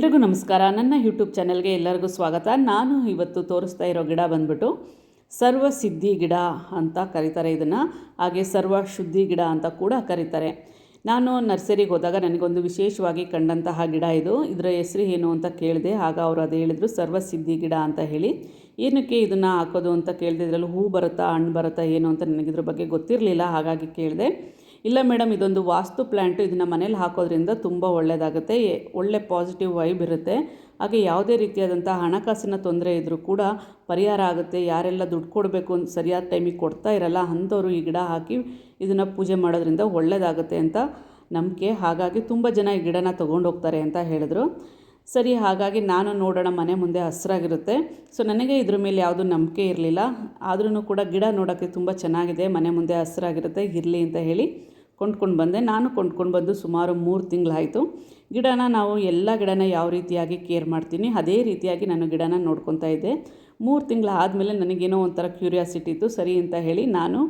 ಎಲ್ರಿಗೂ ನಮಸ್ಕಾರ. ನನ್ನ ಯೂಟ್ಯೂಬ್ ಚಾನೆಲ್ಗೆ ಎಲ್ಲರಿಗೂ ಸ್ವಾಗತ. ನಾನು ಇವತ್ತು ತೋರಿಸ್ತಾ ಇರೋ ಗಿಡ ಬಂದ್ಬಿಟ್ಟು ಸರ್ವ ಸಿದ್ಧಿ ಗಿಡ ಅಂತ ಕರೀತಾರೆ ಇದನ್ನು. ಹಾಗೆ ಸರ್ವ ಶುದ್ಧಿ ಗಿಡ ಅಂತ ಕೂಡ ಕರೀತಾರೆ. ನಾನು ನರ್ಸರಿಗೆ ಹೋದಾಗ ನನಗೊಂದು ವಿಶೇಷವಾಗಿ ಕಂಡಂತಹ ಗಿಡ ಇದು. ಇದರ ಹೆಸರು ಏನು ಅಂತ ಕೇಳಿದೆ. ಆಗ ಅವರು ಅದು ಹೇಳಿದರು ಸರ್ವ ಸಿದ್ಧಿ ಗಿಡ ಅಂತ ಹೇಳಿ. ಏನಕ್ಕೆ ಇದನ್ನು ಹಾಕೋದು ಅಂತ ಕೇಳಿದೆ, ಇದರಲ್ಲಿ ಹೂ ಬರುತ್ತಾ, ಹಣ್ಣು ಬರುತ್ತಾ, ಏನು ಅಂತ ನನಗಿದ್ರ ಬಗ್ಗೆ ಗೊತ್ತಿರಲಿಲ್ಲ. ಹಾಗಾಗಿ ಕೇಳಿದೆ. ಇಲ್ಲ ಮೇಡಮ್, ಇದೊಂದು ವಾಸ್ತು ಪ್ಲ್ಯಾಂಟು ಇದನ್ನು ಮನೇಲಿ ಹಾಕೋದ್ರಿಂದ ತುಂಬ ಒಳ್ಳೆಯದಾಗುತ್ತೆ ಒಳ್ಳೆ ಪಾಸಿಟಿವ್ ವೈಬ್ ಇರುತ್ತೆ. ಹಾಗೆ ಯಾವುದೇ ರೀತಿಯಾದಂಥ ಹಣಕಾಸಿನ ತೊಂದರೆ ಇದ್ದರೂ ಕೂಡ ಪರಿಹಾರ ಆಗುತ್ತೆ. ಯಾರೆಲ್ಲ ದುಡ್ಡು ಕೊಡಬೇಕು ಅಂತ ಸರಿಯಾದ ಟೈಮಿಗೆ ಕೊಡ್ತಾ ಇರಲ್ಲ, ಅಂಥವ್ರು ಈ ಗಿಡ ಹಾಕಿ ಇದನ್ನು ಪೂಜೆ ಮಾಡೋದ್ರಿಂದ ಒಳ್ಳೆಯದಾಗುತ್ತೆ ಅಂತ ನಂಬಿಕೆ. ಹಾಗಾಗಿ ತುಂಬ ಜನ ಈ ಗಿಡನ ತೊಗೊಂಡೋಗ್ತಾರೆ ಅಂತ ಹೇಳಿದ್ರು. ಸರಿ, ಹಾಗಾಗಿ ನಾನು ನೋಡೋಣ, ಮನೆ ಮುಂದೆ ಹಸಿರಾಗಿರುತ್ತೆ. ಸೊ ನನಗೆ ಇದ್ರ ಮೇಲೆ ಯಾವುದೂ ನಂಬಿಕೆ ಇರಲಿಲ್ಲ. ಆದ್ರೂ ಕೂಡ ಗಿಡ ನೋಡೋಕ್ಕೆ ತುಂಬ ಚೆನ್ನಾಗಿದೆ, ಮನೆ ಮುಂದೆ ಹಸಿರಾಗಿರುತ್ತೆ, ಇರಲಿ ಅಂತ ಹೇಳಿ ಕೊಂಡ್ಕೊಂಡು ಬಂದೆ. ನಾನು ಕೊಂಡ್ಕೊಂಡು ಬಂದು ಸುಮಾರು ಮೂರು ತಿಂಗಳಾಯಿತು. ಗಿಡನ ನಾವು ಎಲ್ಲ ಗಿಡನ ಯಾವ ರೀತಿಯಾಗಿ ಕೇರ್ ಮಾಡ್ತೀನಿ, ಅದೇ ರೀತಿಯಾಗಿ ನಾನು ಗಿಡನ ನೋಡ್ಕೊತಾ ಇದ್ದೆ. ಮೂರು ತಿಂಗಳು ಆದಮೇಲೆ ನನಗೇನೋ ಒಂಥರ ಕ್ಯೂರಿಯಾಸಿಟಿ ಇತ್ತು, ಸರಿ ಅಂತ ಹೇಳಿ ನಾನು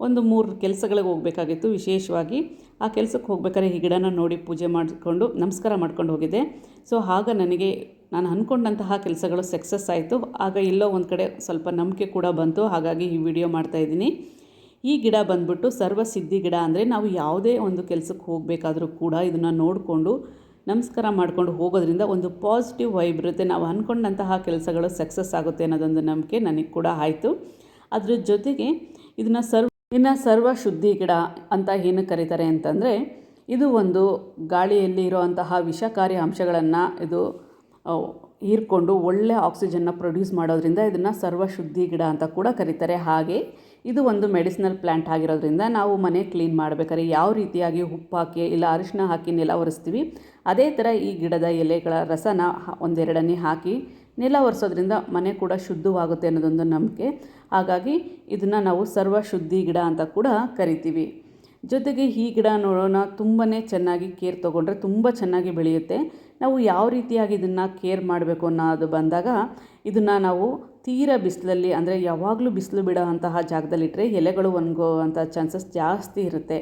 ಒಂದು ಮೂರು ಕೆಲಸಗಳಿಗೆ ಹೋಗಬೇಕಾಗಿತ್ತು. ವಿಶೇಷವಾಗಿ ಆ ಕೆಲಸಕ್ಕೆ ಹೋಗ್ಬೇಕಾದ್ರೆ ಈ ಗಿಡನ ನೋಡಿ ಪೂಜೆ ಮಾಡಿಕೊಂಡು ನಮಸ್ಕಾರ ಮಾಡ್ಕೊಂಡು ಹೋಗಿದ್ದೆ. ಸೊ, ಆಗ ನನಗೆ ನಾನು ಅಂದ್ಕೊಂಡಂತಹ ಕೆಲಸಗಳು ಸಕ್ಸಸ್ ಆಯಿತು. ಆಗ ಎಲ್ಲೋ ಒಂದು ಕಡೆ ಸ್ವಲ್ಪ ನಂಬಿಕೆ ಕೂಡ ಬಂತು. ಹಾಗಾಗಿ ಈ ವಿಡಿಯೋ ಮಾಡ್ತಾ ಇದ್ದೀನಿ. ಈ ಗಿಡ ಬಂದ್ಬಿಟ್ಟು ಸರ್ವಸಿದ್ಧಿ ಗಿಡ ಅಂದರೆ ನಾವು ಯಾವುದೇ ಒಂದು ಕೆಲಸಕ್ಕೆ ಹೋಗಬೇಕಾದರೂ ಕೂಡ ಇದನ್ನು ನೋಡಿಕೊಂಡು ನಮಸ್ಕಾರ ಮಾಡ್ಕೊಂಡು ಹೋಗೋದ್ರಿಂದ ಒಂದು ಪಾಸಿಟಿವ್ ವೈಬ್ ಇರುತ್ತೆ. ನಾವು ಅಂದ್ಕೊಂಡಂತಹ ಕೆಲಸಗಳು ಸಕ್ಸಸ್ ಆಗುತ್ತೆ ಅನ್ನೋದೊಂದು ನಂಬಿಕೆ ನನಗೆ ಕೂಡ ಆಯಿತು. ಅದರ ಜೊತೆಗೆ ಇದನ್ನು ಸರ್ವ ಇನ್ನು ಸರ್ವ ಶುದ್ಧಿ ಗಿಡ ಅಂತ ಏನು ಕರೀತಾರೆ ಅಂತಂದರೆ, ಇದು ಒಂದು ಗಾಳಿಯಲ್ಲಿ ಇರುವಂತಹ ವಿಷಕಾರಿ ಅಂಶಗಳನ್ನು ಇದು ಹೀರಿಕೊಂಡು ಹೀರ್ಕೊಂಡು ಒಳ್ಳೆ ಆಕ್ಸಿಜನ್ನ ಪ್ರೊಡ್ಯೂಸ್ ಮಾಡೋದ್ರಿಂದ ಇದನ್ನು ಸರ್ವ ಶುದ್ಧಿ ಗಿಡ ಅಂತ ಕೂಡ ಕರೀತಾರೆ. ಹಾಗೆ ಇದು ಒಂದು ಮೆಡಿಸಿನಲ್ ಪ್ಲ್ಯಾಂಟ್ ಆಗಿರೋದ್ರಿಂದ ನಾವು ಮನೆ ಕ್ಲೀನ್ ಮಾಡಬೇಕಾದ್ರೆ ಯಾವ ರೀತಿಯಾಗಿ ಉಪ್ಪು ಹಾಕಿ ಇಲ್ಲ ಅರಿಶಿನ ಹಾಕಿ ನೆಲ ಒರೆಸ್ತೀವಿ, ಅದೇ ಥರ ಈ ಗಿಡದ ಎಲೆಗಳ ರಸನ ಒಂದೆರಡನ್ನೇ ಒಂದೆರಡನೇ ಹಾಕಿ ನೆಲ ಒರೆಸೋದ್ರಿಂದ ಮನೆ ಕೂಡ ಶುದ್ಧವಾಗುತ್ತೆ ಅನ್ನೋದೊಂದು ನಂಬಿಕೆ. ಹಾಗಾಗಿ ಇದನ್ನು ನಾವು ಸರ್ವ ಶುದ್ಧಿ ಗಿಡ ಅಂತ ಕೂಡ ಕರಿತೀವಿ. ಜೊತೆಗೆ ಈ ಗಿಡ ನೋಡೋಣ ತುಂಬಾ ಚೆನ್ನಾಗಿ ಕೇರ್ ತೊಗೊಂಡ್ರೆ ತುಂಬ ಚೆನ್ನಾಗಿ ಬೆಳೆಯುತ್ತೆ. ನಾವು ಯಾವ ರೀತಿಯಾಗಿ ಇದನ್ನು ಕೇರ್ ಮಾಡಬೇಕು ಅನ್ನೋದು ಬಂದಾಗ ಇದನ್ನು ನಾವು ತೀರ ಬಿಸಿಲಲ್ಲಿ ಅಂದರೆ ಯಾವಾಗಲೂ ಬಿಸಿಲು ಬಿಡೋ ಅಂತಹ ಜಾಗದಲ್ಲಿಟ್ಟರೆ ಎಲೆಗಳು ಒಣಗುವಂಥ ಚಾನ್ಸಸ್ ಜಾಸ್ತಿ ಇರುತ್ತೆ.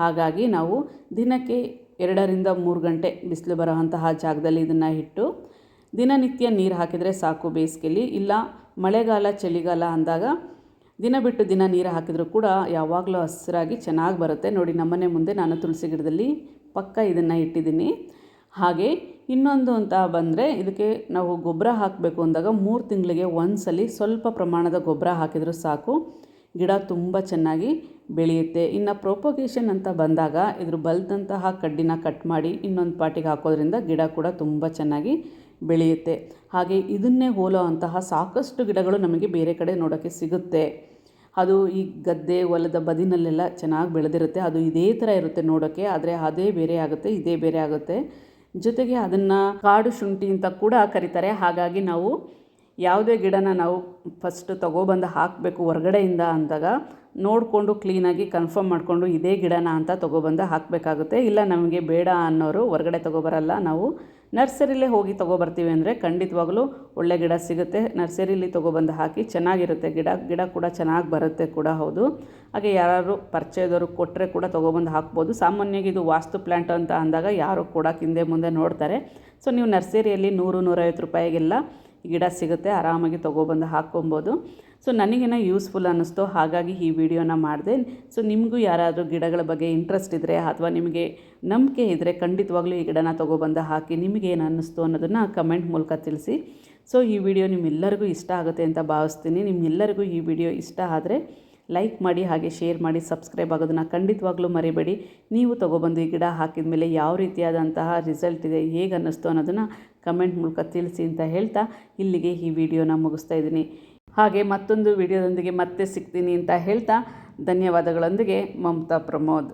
ಹಾಗಾಗಿ ನಾವು ದಿನಕ್ಕೆ ಎರಡರಿಂದ ಮೂರು ಗಂಟೆ ಬಿಸಿಲು ಬರೋ ಅಂತಹ ಜಾಗದಲ್ಲಿ ಇದನ್ನು ಇಟ್ಟು ದಿನನಿತ್ಯ ನೀರು ಹಾಕಿದರೆ ಸಾಕು ಬೇಸಿಗೆಯಲ್ಲಿ ಇಲ್ಲ, ಮಳೆಗಾಲ, ಚಳಿಗಾಲ ಅಂದಾಗ ದಿನ ಬಿಟ್ಟು ದಿನ ನೀರು ಹಾಕಿದರೂ ಕೂಡ ಯಾವಾಗಲೂ ಹಸಿರಾಗಿ ಚೆನ್ನಾಗಿ ಬರುತ್ತೆ. ನೋಡಿ ನಮ್ಮನೆ ಮುಂದೆ ನಾನು ತುಳಸಿ ಗಿಡದಲ್ಲಿ ಪಕ್ಕ ಇದನ್ನು ಇಟ್ಟಿದ್ದೀನಿ. ಹಾಗೆ ಇನ್ನೊಂದು ಅಂತ ಬಂದರೆ ಇದಕ್ಕೆ ನಾವು ಗೊಬ್ಬರ ಹಾಕಬೇಕು ಅಂದಾಗ ಮೂರು ತಿಂಗಳಿಗೆ ಒಂದ್ಸಲಿ ಸ್ವಲ್ಪ ಪ್ರಮಾಣದ ಗೊಬ್ಬರ ಹಾಕಿದರೂ ಸಾಕು. ಗಿಡ ತುಂಬ ಚೆನ್ನಾಗಿ ಬೆಳೆಯುತ್ತೆ. ಇನ್ನು ಪ್ರೊಪೊಗೇಷನ್ ಅಂತ ಬಂದಾಗ ಇದ್ರ ಬಲ್ದಂತಹ ಕಡ್ಡಿನ ಕಟ್ ಮಾಡಿ ಇನ್ನೊಂದು ಪಾಟಿಗೆ ಹಾಕೋದ್ರಿಂದ ಗಿಡ ಕೂಡ ತುಂಬ ಚೆನ್ನಾಗಿ ಬೆಳೆಯುತ್ತೆ. ಹಾಗೆ ಇದನ್ನೇ ಹೋಲೋ ಅಂತಹ ಸಾಕಷ್ಟು ಗಿಡಗಳು ನಮಗೆ ಬೇರೆ ಕಡೆ ನೋಡೋಕ್ಕೆ ಸಿಗುತ್ತೆ. ಅದು ಈ ಗದ್ದೆ ಹೊಲದ ಬದಿನಲ್ಲೆಲ್ಲ ಚೆನ್ನಾಗಿ ಬೆಳೆದಿರುತ್ತೆ. ಅದು ಇದೇ ಥರ ಇರುತ್ತೆ ನೋಡೋಕ್ಕೆ ಆದರೆ ಅದೇ ಬೇರೆ ಆಗುತ್ತೆ, ಇದೇ ಬೇರೆ ಆಗುತ್ತೆ. ಜೊತೆಗೆ ಅದನ್ನು ಕಾಡು ಶುಂಠಿ ಅಂತ ಕೂಡ ಕರೀತಾರೆ. ಹಾಗಾಗಿ ನಾವು ಯಾವುದೇ ಗಿಡನ ನಾವು ಫಸ್ಟ್ ತೊಗೊಬಂದು ಹಾಕಬೇಕು ಹೊರಗಡೆಯಿಂದ ಅಂದಾಗ ನೋಡಿಕೊಂಡು ಕ್ಲೀನಾಗಿ ಕನ್ಫರ್ಮ್ ಮಾಡಿಕೊಂಡು ಇದೇ ಗಿಡನ ಅಂತ ತೊಗೊಬಂದು ಹಾಕಬೇಕಾಗುತ್ತೆ. ಇಲ್ಲ ನಮಗೆ ಬೇಡ ಅನ್ನೋರು ಹೊರಗಡೆ ತೊಗೊಬರಲ್ಲ, ನಾವು ನರ್ಸರಿಲೇ ಹೋಗಿ ತೊಗೊಬರ್ತೀವಿ ಅಂದರೆ ಖಂಡಿತವಾಗ್ಲೂ ಒಳ್ಳೆ ಗಿಡ ಸಿಗುತ್ತೆ. ನರ್ಸರಿಲಿ ತೊಗೊಬಂದು ಹಾಕಿ ಚೆನ್ನಾಗಿರುತ್ತೆ ಗಿಡ. ಗಿಡ ಕೂಡ ಚೆನ್ನಾಗಿ ಬರುತ್ತೆ ಕೂಡ ಹೌದು. ಹಾಗೆ ಯಾರು ಪರಿಚಯದವರು ಕೊಟ್ಟರೆ ಕೂಡ ತೊಗೊಬಂದು ಹಾಕ್ಬೋದು. ಸಾಮಾನ್ಯವಾಗಿ ಇದು ವಾಸ್ತು ಪ್ಲ್ಯಾಂಟ್ ಅಂತ ಅಂದಾಗ ಯಾರು ಕೂಡ ಹಿಂದೆ ಮುಂದೆ ನೋಡ್ತಾರೆ. ಸೊ ನೀವು ನರ್ಸರಿಯಲ್ಲಿ ನೂರು, ನೂರೈವತ್ತು ರೂಪಾಯಿಗೆಲ್ಲ ಗಿಡ ಸಿಗುತ್ತೆ, ಆರಾಮಾಗಿ ತೊಗೊಬಂದು ಹಾಕ್ಕೊಬೋದು. ಸೊ ನನಗೇನೋ ಯೂಸ್ಫುಲ್ ಅನ್ನಿಸ್ತು, ಹಾಗಾಗಿ ಈ ವಿಡಿಯೋನ ಮಾಡಿದೆ. ಸೊ, ನಿಮಗೂ ಯಾರಾದರೂ ಗಿಡಗಳ ಬಗ್ಗೆ ಇಂಟ್ರೆಸ್ಟ್ ಇದ್ದರೆ ಅಥವಾ ನಿಮಗೆ ನಂಬಿಕೆ ಇದ್ದರೆ ಖಂಡಿತವಾಗ್ಲೂ ಈ ಗಿಡನ ತೊಗೊಬಂದು ಹಾಕಿ ನಿಮಗೇನು ಅನ್ನಿಸ್ತು ಅನ್ನೋದನ್ನು ಕಮೆಂಟ್ ಮೂಲಕ ತಿಳಿಸಿ. ಸೊ, ಈ ವಿಡಿಯೋ ನಿಮ್ಮೆಲ್ಲರಿಗೂ ಇಷ್ಟ ಆಗುತ್ತೆ ಅಂತ ಭಾವಿಸ್ತೀನಿ. ನಿಮ್ಮೆಲ್ಲರಿಗೂ ಈ ವಿಡಿಯೋ ಇಷ್ಟ ಆದರೆ ಲೈಕ್ ಮಾಡಿ ಹಾಗೆ ಶೇರ್ ಮಾಡಿ ಸಬ್ಸ್ಕ್ರೈಬ್ ಆಗೋದನ್ನು ಖಂಡಿತವಾಗ್ಲೂ ಮರಿಬೇಡಿ. ನೀವು ತೊಗೊಬಂದು ಈ ಗಿಡ ಹಾಕಿದ ಮೇಲೆ ಯಾವ ರೀತಿಯಾದಂತಹ ರಿಸಲ್ಟ್ ಇದೆ, ಹೇಗೆ ಅನ್ನಿಸ್ತು ಅನ್ನೋದನ್ನು ಕಮೆಂಟ್ ಮೂಲಕ ತಿಳಿಸಿ ಅಂತ ಹೇಳ್ತಾ ಇಲ್ಲಿಗೆ ಈ ವಿಡಿಯೋನ ಮುಗಿಸ್ತಾ ಇದ್ದೀನಿ. ಹಾಗೆ ಮತ್ತೊಂದು ವಿಡಿಯೋದೊಂದಿಗೆ ಮತ್ತೆ ಸಿಗ್ತೀನಿ ಅಂತ ಹೇಳ್ತಾ ಧನ್ಯವಾದಗಳೊಂದಿಗೆ, ಮಮತಾ ಪ್ರಮೋದ್.